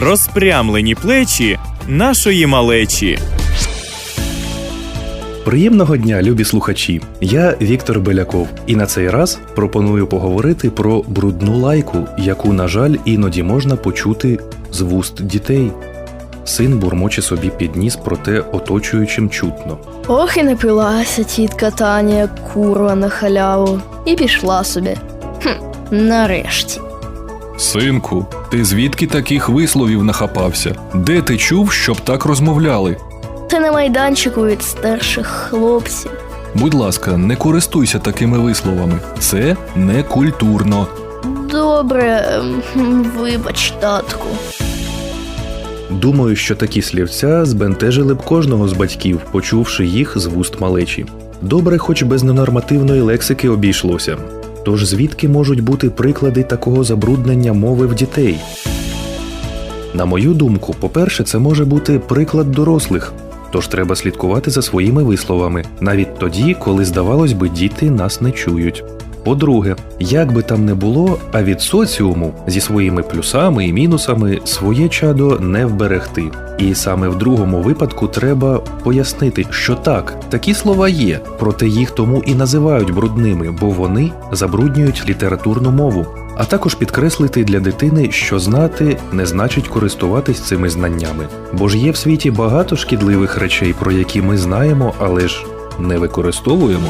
розпрямлені плечі нашої малечі. Приємного дня, любі слухачі! Я Віктор Беляков, і на цей раз пропоную поговорити про брудну лайку, яку, на жаль, іноді можна почути з вуст дітей. Син бурмоче собі під ніс, проте оточуючим чутно. Ох і напилася тітка Таня, курва на халяву, і пішла собі. Хм, нарешті. Синку, ти звідки таких висловів нахапався? Де ти чув, щоб так розмовляли? Ти на майданчику від старших хлопців. Будь ласка, не користуйся такими висловами. Це не культурно. Добре, ем, вибач, татку. Думаю, що такі слівця збентежили б кожного з батьків, почувши їх з вуст малечі. Добре, хоч без ненормативної лексики обійшлося. Тож звідки можуть бути приклади такого забруднення мови в дітей? На мою думку, по-перше, це може бути приклад дорослих, тож треба слідкувати за своїми висловами, навіть тоді, коли, здавалось би, діти нас не чують. По-друге, як би там не було, а від соціуму зі своїми плюсами і мінусами своє чадо не вберегти. І саме в другому випадку треба пояснити, що так, такі слова є, проте їх тому і називають брудними, бо вони забруднюють літературну мову. А також підкреслити для дитини, що знати не значить користуватись цими знаннями, бо ж є в світі багато шкідливих речей, про які ми знаємо, але ж не використовуємо.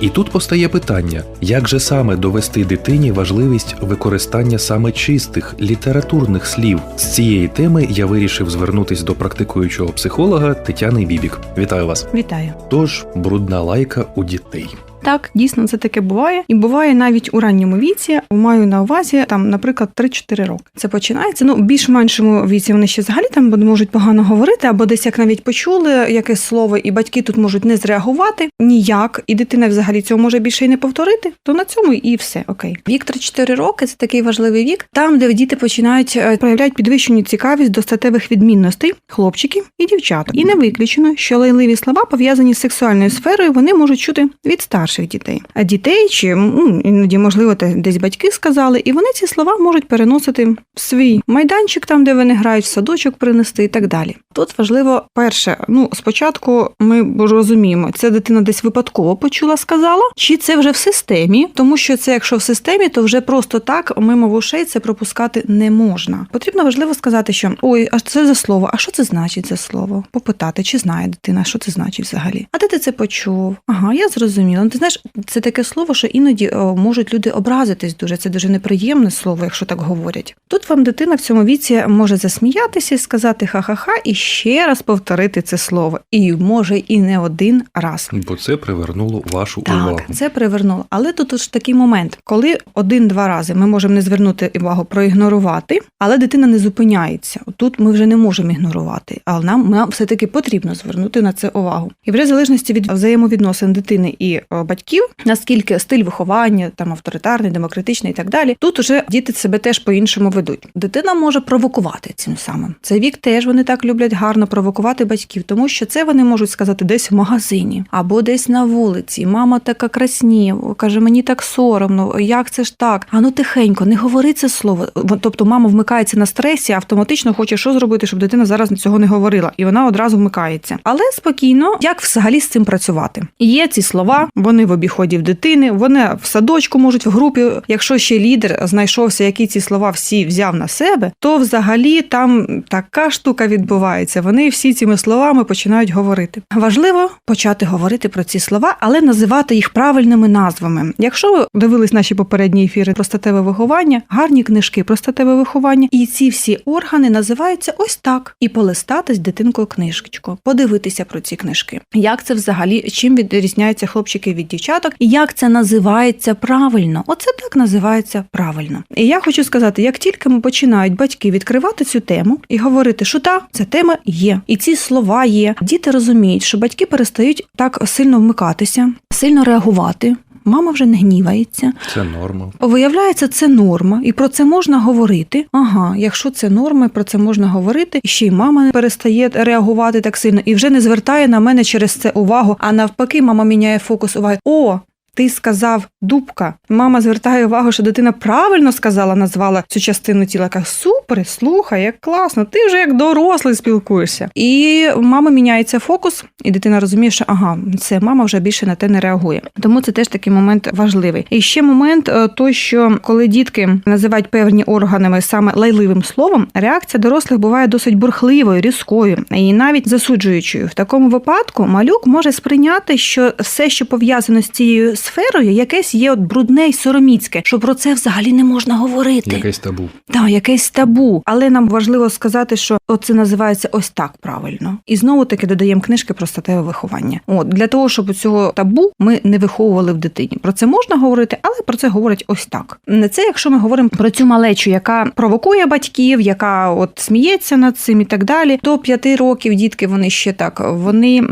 І тут постає питання, як же саме довести дитині важливість використання саме чистих літературних слів. З цієї теми я вирішив звернутись до практикуючого психолога Тетяни Бібік. Вітаю вас! Вітаю. Тож брудна лайка у дітей. Так, дійсно, це таке буває, і буває навіть у ранньому віці. Маю на увазі там, наприклад, 3-4 роки. Це починається. Ну, в більш-меншому віці вони ще взагалі там можуть погано говорити, або десь як навіть почули якесь слово, і батьки тут можуть не зреагувати ніяк, і дитина взагалі цього може більше й не повторити. То на цьому і все окей. Вік 3-4 роки це такий важливий вік, там, де діти починають е, проявляють підвищену цікавість до статевих відмінностей хлопчиків і дівчаток. І не виключено, що лайливі слова пов'язані з сексуальною сферою, вони можуть чути від старших дітей. А дітей чи ну, іноді, можливо, десь батьки сказали, і вони ці слова можуть переносити в свій майданчик, там де вони грають, в садочок принести і так далі. Тут важливо перше, ну спочатку ми розуміємо, це дитина десь випадково почула, сказала, чи це вже в системі, тому що це, якщо в системі, то вже просто так мимо вушей це пропускати не можна. Потрібно важливо сказати, що ой, а це за слово, а що це значить за слово? Попитати, чи знає дитина, що це значить взагалі? А де ти це почув? Ага, я зрозуміла. Ти знаєш, це таке слово, що іноді можуть люди образитись дуже. Це дуже неприємне слово, якщо так говорять. Тут вам дитина в цьому віці може засміятися і сказати ха-ха-ха, і ще раз повторити це слово. І може і не один раз. Бо це привернуло вашу Так, увагу. це привернуло. Але тут ж такий момент, коли один-два рази ми можемо не звернути увагу, проігнорувати, але дитина не зупиняється. Тут ми вже не можемо ігнорувати, але нам, нам все-таки потрібно звернути на це увагу. І вже в залежності від взаємовідносин дитини і о, батьків, наскільки стиль виховання, там авторитарний, демократичний і так далі, тут уже діти себе теж по-іншому ведуть. Дитина може провокувати цим самим. Цей вік теж вони так люблять гарно провокувати батьків, тому що це вони можуть сказати десь в магазині або десь на вулиці. Мама така красні, каже, мені так соромно. Як це ж так? А ну тихенько, не говори це слово. Тобто мама вмикається на стресі, автоматично хоче що зробити, щоб дитина зараз цього не говорила, і вона одразу вмикається. Але спокійно, як взагалі з цим працювати? Є ці слова, вони в обіході в дитини, вони в садочку можуть в групі. Якщо ще лідер знайшовся, які ці слова всі взяв на себе, то взагалі там така штука відбувається. Вони всі цими словами починають говорити. Важливо почати говорити про ці слова, але називати їх правильними назвами. Якщо ви дивились наші попередні ефіри про статеве виховання, гарні книжки про статеве виховання, і ці всі органи називаються ось так. І полистати з дитинкою книжечку, подивитися про ці книжки. Як це взагалі чим відрізняються хлопчики від дівчаток, і як це називається правильно? Оце так називається правильно. І я хочу сказати, як тільки ми починають батьки відкривати цю тему і говорити, що та ця тема є, і ці слова є, діти розуміють, що батьки перестають так сильно вмикатися, сильно реагувати. Мама вже не гнівається. Це норма. Виявляється, це норма, і про це можна говорити. Ага, якщо це норма, і про це можна говорити, і ще й мама не перестає реагувати так сильно і вже не звертає на мене через це увагу. А навпаки, мама міняє фокус уваги. О, ти сказав дубка. Мама звертає увагу, що дитина правильно сказала, назвала цю частину тіла. Каже, супер. слухай, як класно, ти вже як дорослий спілкуєшся. І в мами міняється фокус, і дитина розуміє, що ага, це мама вже більше на те не реагує. Тому це теж такий момент важливий. І ще момент е, той, що коли дітки називають певні органами саме лайливим словом, реакція дорослих буває досить бурхливою, різкою і навіть засуджуючою. В такому випадку малюк може сприйняти, що все, що пов'язано з цією якесь є от брудне й сороміцьке, що про це взагалі не можна говорити. Якесь табу. Так, якесь табу. Але нам важливо сказати, що це називається ось так правильно. І знову таки додаємо книжки про статеве виховання. От для того, щоб цього табу ми не виховували в дитині. Про це можна говорити, але про це говорять ось так. Це якщо ми говоримо про цю малечу, яка провокує батьків, яка от сміється над цим і так далі. До п'яти років дітки вони ще так. Вони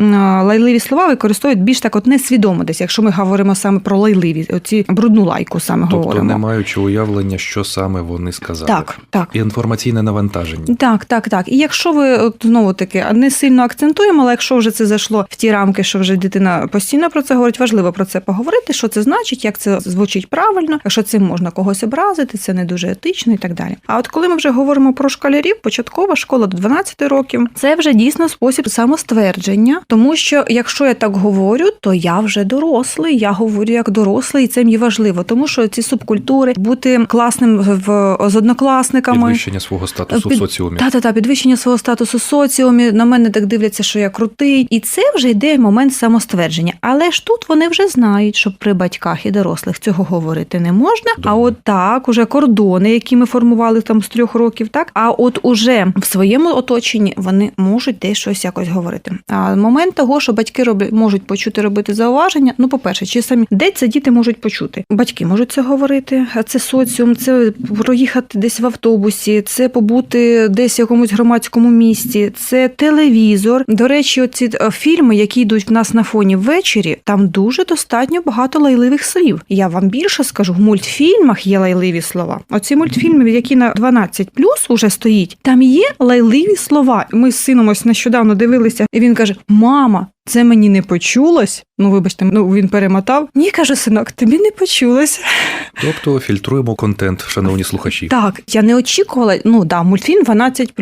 лайливі слова використовують більш так, от несвідомо десь, якщо ми говоримо саме про лайливі, оці брудну лайку саме Тобто, говоримо. не маючи уявлення, що саме вони сказали. Так, так. Інформаційне навантаження. Так, так, так. І якщо ви знову таки не сильно акцентуємо, але якщо вже це зайшло в ті рамки, що вже дитина постійно про це говорить, важливо про це поговорити, що це значить, як це звучить правильно, якщо цим можна когось образити, це не дуже етично і так далі. А от коли ми вже говоримо про школярів, початкова школа до 12 років, це вже дійсно спосіб самоствердження, тому що якщо я так говорю, то я вже дорослий, я говорю як дорослий, і це мені важливо, тому що ці субкультури бути класним в з однокласниками. Підвищення свого статусу в Під- соціумі. Та та та підвищення свого статусу в соціумі. На мене так дивляться, що я крутий, і це вже йде момент самоствердження. Але ж тут вони вже знають, що при батьках і дорослих цього говорити не можна. А от так, уже кордони, які ми формували там з трьох років, так а от уже в своєму оточенні вони можуть десь щось якось говорити. А момент того, що батьки роблять, можуть почути робити зауваження. Ну, по-перше, чи самі де це діти можуть почути? Батьки можуть це говорити, а це соціум, це проїхати десь в автобусі, це побути десь в якомусь громадському місці, це телевізор. До речі, оці е, фільми, які йдуть в нас на фоні ввечері, там дуже достатньо багато лайливих слів. Я вам більше скажу, в мультфільмах є лайливі слова. Оці мультфільми, які на 12 плюс уже стоїть, там є лайливі слова. Ми з сином ось нещодавно дивилися, і він каже: Мама. Це мені не почулось. Ну, вибачте, ну він перемотав. Ні, каже синок, тобі не почулось. Тобто фільтруємо контент, шановні слухачі. Так, я не очікувала. Ну да, мультфільм 12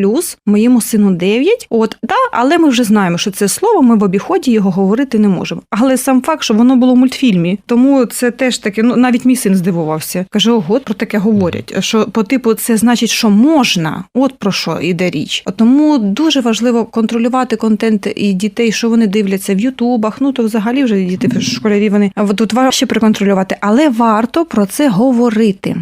моєму сину 9. От да, але ми вже знаємо, що це слово. Ми в обіході його говорити не можемо. Але сам факт, що воно було в мультфільмі, тому це теж таке. Ну навіть мій син здивувався. Каже: ого, про таке говорять. Що по типу це значить, що можна. От про що йде річ. Тому дуже важливо контролювати контент і дітей, що вони дивляться в Ютубах. Ну то взагалі вже діти школярі вони тут важче приконтролювати, але варто про це говорити.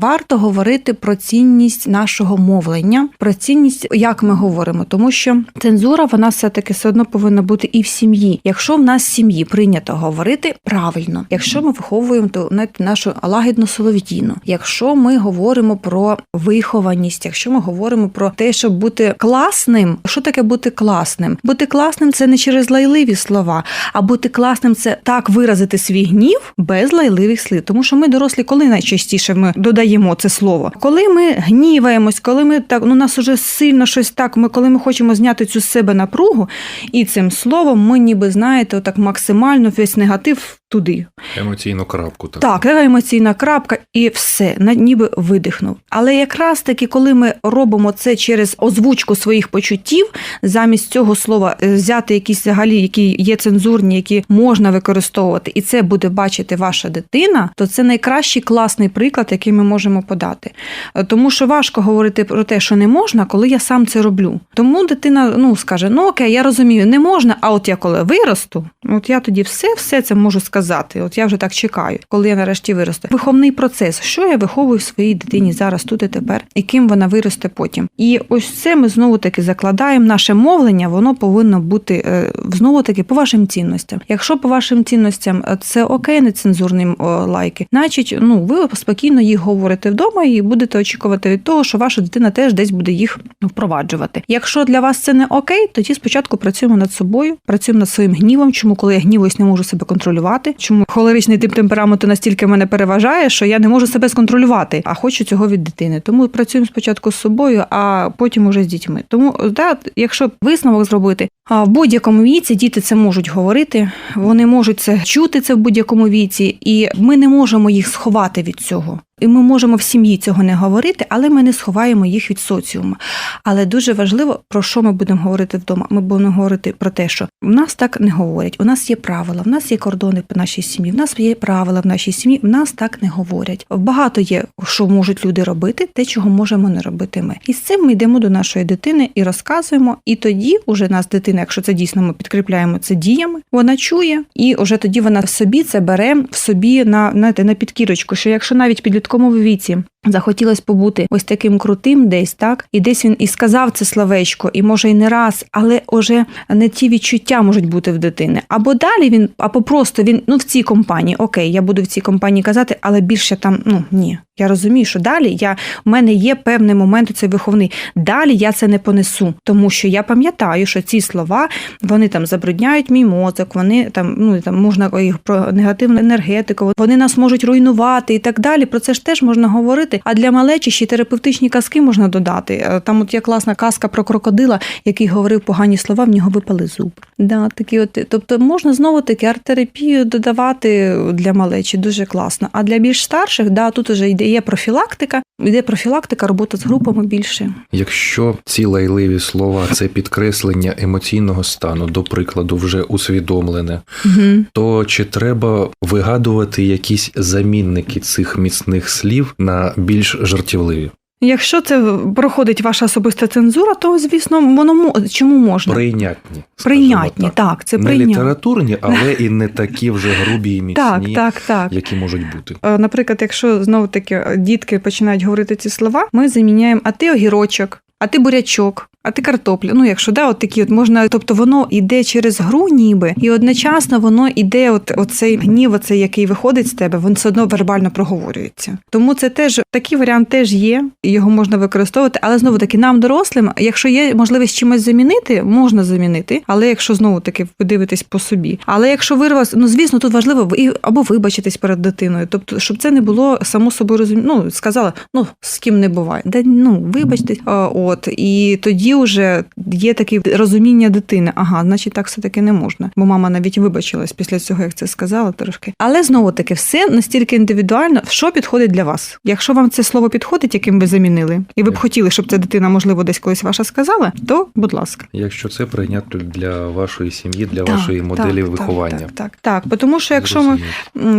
Варто говорити про цінність нашого мовлення, про цінність, як ми говоримо, тому що цензура вона все таки все одно повинна бути і в сім'ї. Якщо в нас в сім'ї прийнято говорити правильно, якщо ми виховуємо то знаєте, нашу лагідну солов'їну, якщо ми говоримо про вихованість, якщо ми говоримо про те, щоб бути класним, що таке бути класним? Бути класним це не через лайливі слова, а бути класним це так виразити свій гнів без лайливих слів. Тому що ми дорослі, коли найчастіше ми додаємо це слово, коли ми гніваємось, коли ми так ну нас уже сильно щось так. Ми коли ми хочемо зняти цю з себе напругу, і цим словом ми ніби знаєте, отак максимально весь негатив туди. Емоційну крапку. Так. Так, така емоційна крапка, і все, ніби видихнув. Але якраз таки, коли ми робимо це через озвучку своїх почуттів, замість цього слова е, взяти якісь взагалі, які є цензурні, які можна використовувати, і це буде бачити ваша дитина, то це найкращий класний приклад, який ми можемо подати. Е, Тому що важко говорити про те, що не можна, коли я сам це роблю. Тому дитина ну скаже: ну окей, я розумію, не можна. А от я коли виросту, от я тоді все, все це можу сказати. От я вже так чекаю, коли я нарешті виросту. Виховний процес, що я виховую своїй дитині зараз, тут і тепер, і ким вона виросте потім. І ось це ми знову таки закладаємо. Наше мовлення, воно повинно бути е, знову таки по вашим цінностям. Якщо по вашим цінностям е, це окей, нецензурні лайки, значить, ну ви спокійно їх говорите вдома і будете очікувати від того, що ваша дитина теж десь буде їх впроваджувати. Якщо для вас це не окей, тоді спочатку працюємо над собою, працюємо над своїм гнівом. Чому коли я гнівуюсь, не можу себе контролювати? Чому холеричний тип темпераменту настільки мене переважає, що я не можу себе сконтролювати, а хочу цього від дитини. Тому працюємо спочатку з собою, а потім уже з дітьми. Тому да, якщо висновок зробити, а в будь-якому віці діти це можуть говорити, вони можуть це чути це в будь-якому віці, і ми не можемо їх сховати від цього. І ми можемо в сім'ї цього не говорити, але ми не сховаємо їх від соціуму. Але дуже важливо, про що ми будемо говорити вдома. Ми будемо говорити про те, що в нас так не говорять. У нас є правила, в нас є кордони в нашій сім'ї, в нас є правила в нашій сім'ї, в нас так не говорять. Багато є, що можуть люди робити, те, чого можемо не робити ми. І з цим ми йдемо до нашої дитини і розказуємо. І тоді уже нас дитина, якщо це дійсно ми підкріпляємо це діями, вона чує, і вже тоді вона собі це бере в собі на, знаєте, на підкірочку. Що якщо навіть в підлітковому віці захотілося побути ось таким крутим, десь так, і десь він і сказав це словечко, і може і не раз, але уже не ті відчуття можуть бути в дитини. Або далі він, або просто він ну в цій компанії, окей, я буду в цій компанії казати, але більше там ну ні. Я розумію, що далі я у мене є певний момент у цей виховний. Далі я це не понесу, тому що я пам'ятаю, що ці слова вони там забрудняють мій мозок, вони там ну там можна їх про негативну енергетику, вони нас можуть руйнувати і так далі. Про це ж теж можна говорити. А для малечі ще й терапевтичні казки можна додати. Е, Там от є класна казка про крокодила, який говорив погані слова, в нього випали зуби. Да, такі от, тобто можна знову таки арт-терапію додавати для малечі, дуже класно. А для більш старших, да, тут уже йде є профілактика, йде профілактика, робота з групами більше. Якщо ці лайливі слова це підкреслення емоційного стану, до прикладу, вже усвідомлене, Угу. то чи треба вигадувати якісь замінники цих міцних слів на більш жартівливі? Якщо це проходить ваша особиста цензура, то звісно, воно чому можна? Прийнятні. Прийнятні, так. так, це не літературні, але і не такі вже грубі і міцні, Так, так, так. які можуть бути. Е, Наприклад, якщо знову таки дітки починають говорити ці слова, ми заміняємо а ти огірочок, а ти бурячок. А ти картопля. Ну, якщо да, от такі от можна, тобто воно йде через гру, ніби, і одночасно воно йде, от оцей гнів, оцей, який виходить з тебе, він все одно вербально проговорюється. Тому це теж такий варіант теж є, і його можна використовувати. Але знову таки, нам, дорослим, якщо є можливість чимось замінити, можна замінити. Але якщо знову таки ви дивитесь по собі. Але якщо вирвалося, ну звісно, тут важливо і або вибачитись перед дитиною, тобто, щоб це не було само собою розумі... Ну, сказала, ну з ким не буває. Да ну вибачтесь, А, от і тоді вже є таке розуміння дитини. Ага, значить, так все таки не можна. Бо мама навіть вибачилась після цього, як це сказала трошки. Але знову таки, все настільки індивідуально, що підходить для вас. Якщо вам це слово підходить, яким ви замінили, і ви б хотіли, щоб ця дитина, можливо, десь колись ваша сказала, то будь ласка. Якщо це прийнято для вашої сім'ї, для вашої моделі так, виховання. Так, так, так. так. Тому що якщо ми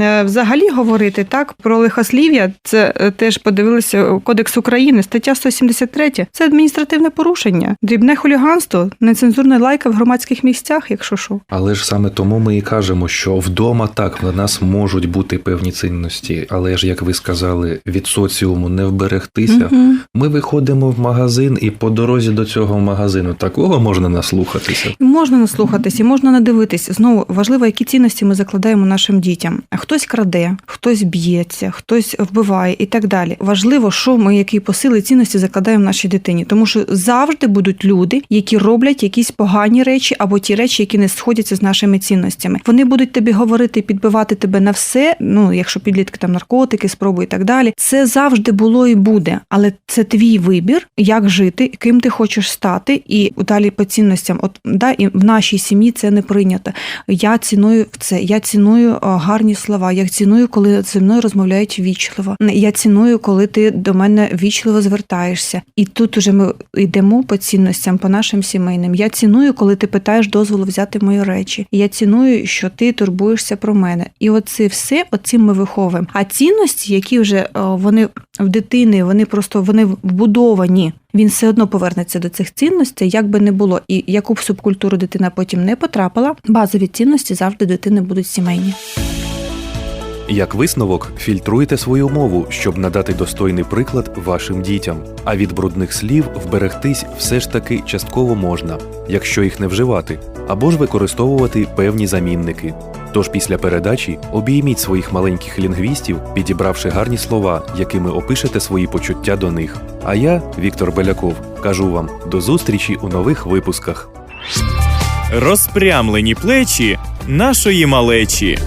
е, взагалі говорити так про лихослів'я, це е, теж подивилися е, Кодекс України, стаття 173, це адміністративне порушення, дрібне хуліганство, нецензурна лайка в громадських місцях, якщо що. Але ж саме тому ми і кажемо, що вдома так в нас можуть бути певні цінності, але ж як ви сказали, від соціуму не вберегтися. Мгм. Ми виходимо в магазин, і по дорозі до цього магазину такого можна наслухатися. І Можна наслухатись, і можна надивитись. Знову важливо, які цінності ми закладаємо нашим дітям. Хтось краде, хтось б'ється, хтось вбиває і так далі. Важливо, що ми які посили цінності закладаємо нашій дитині, тому що завжди будуть люди, які роблять якісь погані речі або ті речі, які не сходяться з нашими цінностями. Вони будуть тобі говорити, підбивати тебе на все. Ну, якщо підлітки там наркотики, спроби і так далі. Це завжди було і буде, але це твій вибір, як жити, ким ти хочеш стати, і далі по цінностям. От да, і в нашій сім'ї це не прийнято. Я ціную це. Я ціную гарні слова. Я ціную, коли зі мною розмовляють вічливо. Я ціную, коли ти до мене вічливо звертаєшся. І тут уже ми йдемо по цінностям, по нашим сімейним. Я ціную, коли ти питаєш дозволу взяти мої речі. Я ціную, що ти турбуєшся про мене. І оце все, оцим ми виховуємо. А цінності, які вже вони в дитини, вони просто вони вбудовані. Він все одно повернеться до цих цінностей, як би не було. І яку б субкультуру дитина потім не потрапила, базові цінності завжди дитини будуть сімейні. Як висновок, фільтруйте свою мову, щоб надати достойний приклад вашим дітям. А від брудних слів вберегтись все ж таки частково можна, якщо їх не вживати, або ж використовувати певні замінники. Тож після передачі обійміть своїх маленьких лінгвістів, підібравши гарні слова, якими опишете свої почуття до них. А я, Віктор Беляков, кажу вам до зустрічі у нових випусках. Розпрямлені плечі нашої малечі.